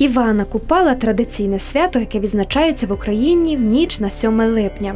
Івана Купала традиційне свято, яке відзначається в Україні в ніч на 7 липня.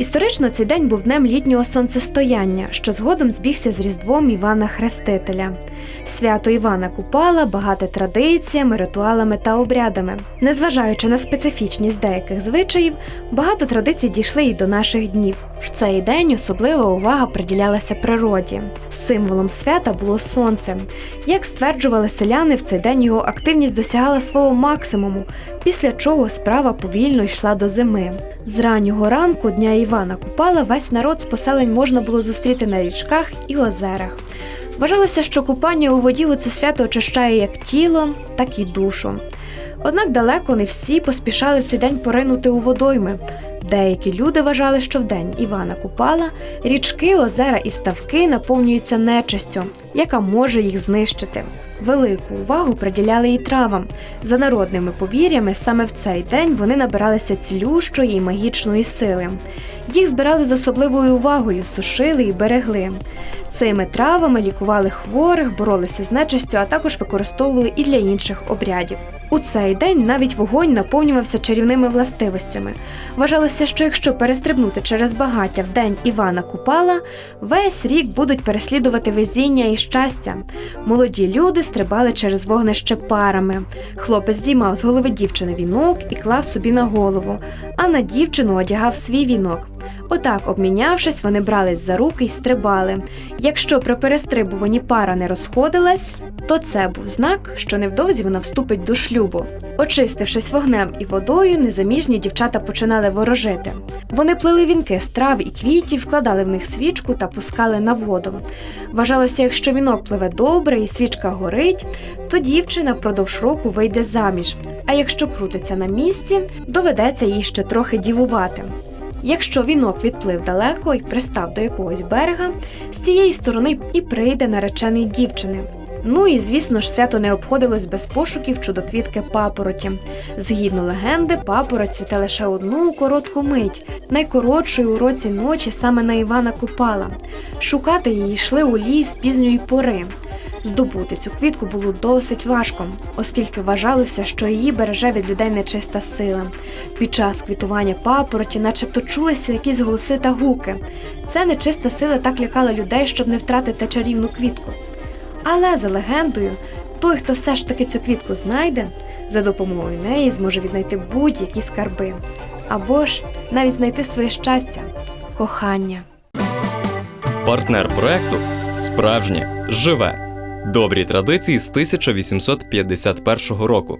Історично цей день був днем літнього сонцестояння, що згодом збігся з Різдвом Івана Хрестителя. Свято Івана Купала багате традиціями, ритуалами та обрядами. Незважаючи на специфічність деяких звичаїв, багато традицій дійшли і до наших днів. В цей день особлива увага приділялася природі. Символом свята було сонце. Як стверджували селяни, в цей день його активність досягала свого максимуму, після чого справа повільно йшла до зими. З раннього ранку дня Івана Купала весь народ з поселень можна було зустріти на річках і озерах. Вважалося, що купання у воді у це свято очищає як тіло, так і душу. Однак далеко не всі поспішали в цей день поринути у водойми. Деякі люди вважали, що в день Івана Купала річки, озера і ставки наповнюються нечистю, яка може їх знищити. Велику увагу приділяли і травам. За народними повір'ями, саме в цей день вони набиралися цілющої і магічної сили. Їх збирали з особливою увагою, сушили і берегли. Цими травами лікували хворих, боролися з нечистю, а також використовували і для інших обрядів. У цей день навіть вогонь наповнювався чарівними властивостями. Вважалося, що якщо перестрибнути через багаття в день Івана Купала, весь рік будуть переслідувати везіння і щастя. Молоді люди стрибали через вогнище парами. Хлопець здіймав з голови дівчини вінок і клав собі на голову, а на дівчину одягав свій вінок. Отак, обмінявшись, вони брались за руки й стрибали. Якщо при перестрибуванні пара не розходилась, то це був знак, що невдовзі вона вступить до шлюбу. Очистившись вогнем і водою, незаміжні дівчата починали ворожити. Вони плели вінки з трав і квітів, вкладали в них свічку та пускали на воду. Вважалося, якщо вінок пливе добре і свічка горить, то дівчина впродовж року вийде заміж. А якщо крутиться на місці, доведеться їй ще трохи дівувати. Якщо вінок відплив далеко і пристав до якогось берега, з цієї сторони і прийде наречений дівчини. Ну і звісно ж, свято не обходилось без пошуків чудоквітки папороті. Згідно легенди, папороть цвіте лише одну коротку мить, найкоротшою у році ночі саме на Івана Купала. Шукати її йшли у ліс пізньої пори. Здобути цю квітку було досить важко, оскільки вважалося, що її береже від людей нечиста сила. Під час квітування папороті, начебто чулися якісь голоси та гуки. Ця нечиста сила так лякала людей, щоб не втратити чарівну квітку. Але за легендою, той, хто все ж таки цю квітку знайде, за допомогою неї зможе віднайти будь-які скарби, або ж навіть знайти своє щастя, кохання. Партнер проекту справжнє живе. Добрі традиції з 1851 року.